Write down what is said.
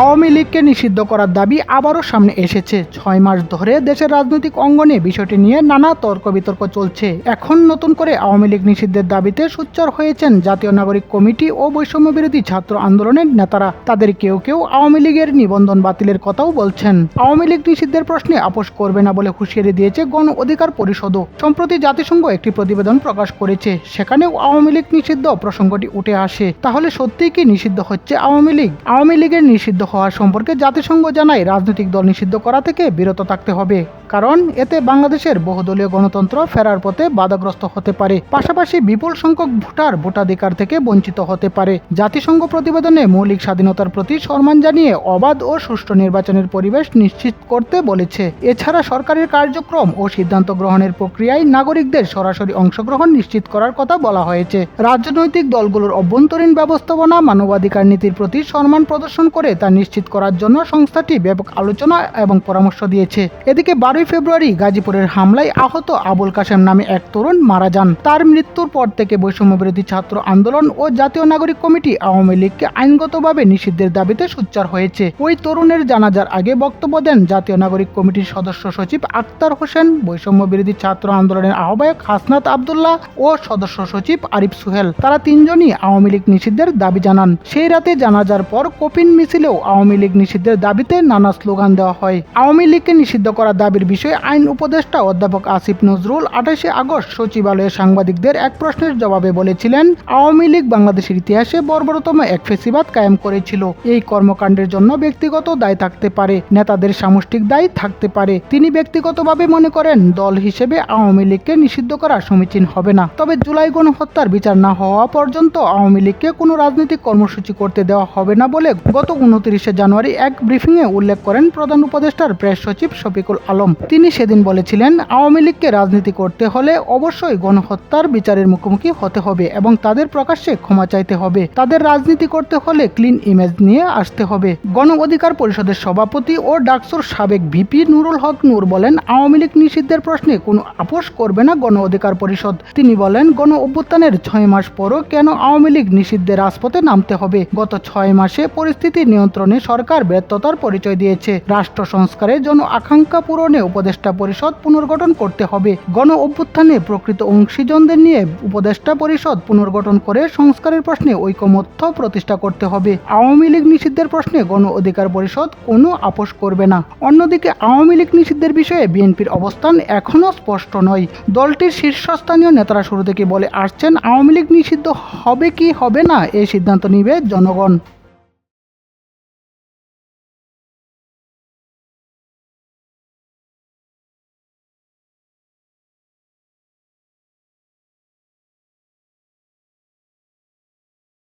আওয়ামী লীগকে নিষিদ্ধ করার দাবি আবারও সামনে এসেছে। ছয় মাস ধরে দেশের রাজনৈতিক অঙ্গনে বিষয়টি নিয়ে নানা তর্ক বিতর্ক চলছে। এখন নতুন করে আওয়ামী লীগ নিষিদ্ধের দাবিতে সোচ্চার হয়েছেন জাতীয় নাগরিক কমিটি ও বৈষম্য বিরোধী ছাত্র আন্দোলনের নেতারা। তাদের কেউ কেউ আওয়ামী লীগের নিবন্ধন বাতিলের কথাও বলছেন। আওয়ামী লীগ নিষিদ্ধের প্রশ্নে আপোষ করবে না বলে হুঁশিয়ারি দিয়েছে গণ অধিকার পরিষদও। সম্প্রতি জাতিসংঘ একটি প্রতিবেদন প্রকাশ করেছে। সেখানেও আওয়ামী লীগ নিষিদ্ধ প্রসঙ্গটি উঠে আসে। তাহলে সত্যিই কি নিষিদ্ধ হচ্ছে আওয়ামী লীগ? আওয়ামী লীগের নিষিদ্ধ হওয়া সম্পর্কে জাতিসংঘ জানায়, রাজনৈতিক দল নিষিদ্ধ করা থেকে বিরত থাকতে হবে। কারণ, এতে বাংলাদেশের বহুদলীয় গণতন্ত্র ফেরার পথে বাধাগ্রস্ত হতে পারে। পাশাপাশি বিপুল সংখ্যক ভোটার ভোটাধিকার থেকে বঞ্চিত হতে পারে। জাতিসংঘ প্রতিবেদনে মৌলিক স্বাধীনতার প্রতি সম্মান জানিয়ে অবাধ ও সুষ্ঠু নির্বাচনের পরিবেশ নিশ্চিত করতে বলেছে। এছাড়া সরকারের কার্যক্রম ও সিদ্ধান্ত গ্রহণের প্রক্রিয়ায় নাগরিকদের সরাসরি অংশগ্রহণ নিশ্চিত করার কথা বলা হয়েছে। রাজনৈতিক দলগুলোর অভ্যন্তরীণ ব্যবস্থাপনা, মানবাধিকার নীতির প্রতি সম্মান প্রদর্শন করে তা নিশ্চিত করার জন্য সংস্থাটি ব্যাপক আলোচনা এবং পরামর্শ দিয়েছে। এদিকে বারোই ফেব্রুয়ারি গাজীপুরের হামলায় আহত আবুল কাশেম নামে এক তরুণ মারা যান। তার মৃত্যুর পর থেকে বৈষম্য বিরোধী ছাত্র আন্দোলন ও জাতীয় নাগরিক কমিটি আওয়ামী লীগকে আইনগতভাবে নিষিদ্ধের দাবিতে সোচ্চার হয়েছে। ওই তরুণের জানাজার আগে বক্তব্য দেন জাতীয় নাগরিক কমিটির সদস্য সচিব আক্তার হোসেন বৈষম্য বিরোধী ছাত্র আন্দোলনের আহ্বায়ক হাসনাত আবদুল্লাহ ও সদস্য সচিব আরিফ সুহেল। তারা তিনজনই আওয়ামী লীগ নিষিদ্ধের দাবি জানান। সেই রাতে জানাজার পর কপিন মিছিলেও আওয়ামী লীগ নিষিদ্ধের দাবিতে নানা স্লোগান দেওয়া হয়। আওয়ামী লীগকে নিষিদ্ধ করার দাবির বিষয়ে আইন উপদেষ্টা অধ্যাপক আসিফ নজরুল আঠাশে আগস্ট সচিবালয়ে সাংবাদিকদের এক প্রশ্নের জবাবে বলেছিলেন, আওয়ামী লীগ বাংলাদেশের ইতিহাসে বর্বরতম এক ফেসিবাদ কায়েম করেছিল। এই কর্মকাণ্ডের জন্য ব্যক্তিগত দায় থাকতে পারে, নেতাদের সামষ্টিক দায় থাকতে পারে। তিনি ব্যক্তিগতভাবে মনে করেন, দল হিসেবে আওয়ামী লীগকে নিষিদ্ধ করা সমীচীন হবে না। তবে জুলাই গণহত্যার বিচার না হওয়া পর্যন্ত আওয়ামী লীগকে কোনো রাজনৈতিক কর্মসূচি করতে দেওয়া হবে না বলে গত উনত্রিশে জানুয়ারি এক ব্রিফিংয়ে উল্লেখ করেন প্রধান উপদেষ্টার প্রেস সচিব শফিকুল আলম। তিনি সেদিন বলেছিলেন, আওয়ামী লীগকে রাজনীতি করতে হলে অবশ্যই গণহত্যার বিচারের মুখোমুখি হতে হবে এবং তাদের প্রকাশ্যে ক্ষমা চাইতে হবে। তাদের রাজনীতি করতে হলে ক্লিন ইমেজ নিয়ে আসতে হবে। গণ অধিকার পরিষদের সভাপতি ও ডাকসুর সাবেক ভিপি নুরুল হক নূর বলেন, আওয়ামী লীগ নিষিদ্ধের প্রশ্নে কোনো আপোষ করবে না গণ অধিকার পরিষদ। তিনি বলেন, গণ অভ্যুত্থানের ছয় মাস পরও কেন আওয়ামী লীগ নিষিদ্ধের রাজপথে নামতে হবে? গত ছয় মাসে পরিস্থিতি নিয়ন্ত্রণে সরকার ব্যর্থতার পরিচয় দিয়েছে। রাষ্ট্র সংস্কারের জন্য আকাঙ্ক্ষা পূরণে উপদেষ্টা পরিষদ পুনর্গঠন করতে হবে। গণ অভ্যুত্থানে প্রকৃত অংশীজনদের নিয়ে উপদেষ্টা পরিষদ পুনর্গঠন করে সংস্কারের প্রশ্নে ঐকমত্য প্রতিষ্ঠা করতে হবে। আওয়ামী লীগ নিষিদ্ধের প্রশ্নে গণ অধিকার পরিষদ কোনো আপোষ করবে না। অন্যদিকে, আওয়ামী লীগ নিষিদ্ধের বিষয়ে বিএনপির অবস্থান এখনও স্পষ্ট নয়। দলটির শীর্ষস্থানীয় নেতারা শুরু থেকে বলে আসছেন, আওয়ামী লীগ নিষিদ্ধ হবে কি হবে না এই সিদ্ধান্ত নিবে জনগণ।